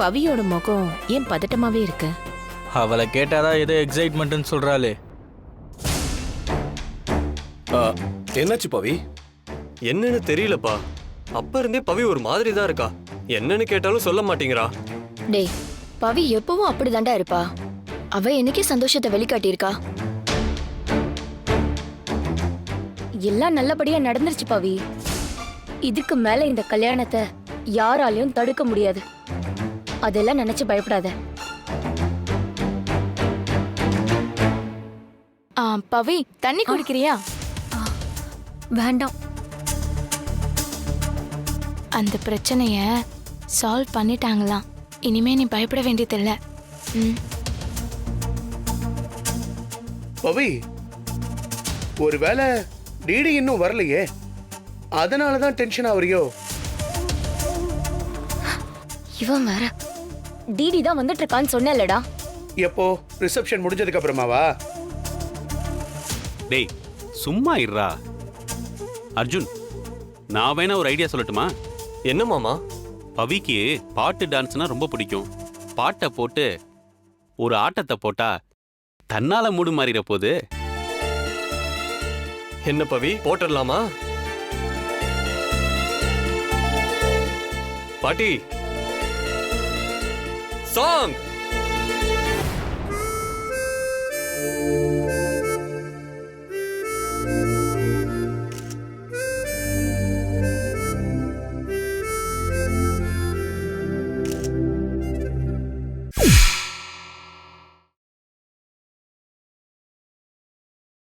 பவியோட முகம் ஏன் பதட்டமாவே இருக்கு? அவளை கேட்டாதான் ஏதோ எக்ஸைட்மெண்ட்னு சொல்றாளே. ஆ, என்னாச்சு பவி? என்னன்னு தெரியலப்பா. அப்ப இருந்தே பவி ஒரு மாதிரி தான் இருக்கா. என்னன்னு கேட்டாலும் சொல்ல மாட்டேங்கிறா. டேய் பவி எப்பவும் அப்படிதான்டா இருப்பா. அவ என்னைக்கே சந்தோஷத்தை வெளிக்காட்டியிருக்கா. எல்லாம் நல்லபடியா நடந்துருச்சு பவி. இதுக்கு மேல இந்த கல்யாணத்தை யாராலையும் தடுக்க முடியாது. அதெல்லாம் நினைச்சு பயப்படாத. ஆ, பவி தண்ணி குடிக்கிறியா? வேண்டாம். அந்த பிரச்சனைய சால்வ் பண்ணிட்டாங்களாம். இனிமே நீ பயப்பட வேண்டியதில்ல. ம். பவி ஒருவேளை டிடி இன்னும் வரலையே? அதனால தான் டென்ஷன் ஆவறியோ இவன் வேற. டிடி தான் வந்துட்டு இருக்கான்னு சொன்னேன்லடா. எப்போ? ரிசப்ஷன் முடிஞ்சதுக்கு அப்புறமாவா டேய் சும்மா இருடா. அர்ஜுன் நான் வேணா ஒரு ஐடியா சொல்லட்டுமா? என்ன மாமா? பவிக்கு பாட்டு டான்ஸ்னா ரொம்ப பிடிக்கும். பாட்டை போட்டு ஒரு ஆட்டத்தை போட்டா தன்னால மூடு மாறிட போகுது என்ன பவி போட்டுடலாமா? பாட்டி song.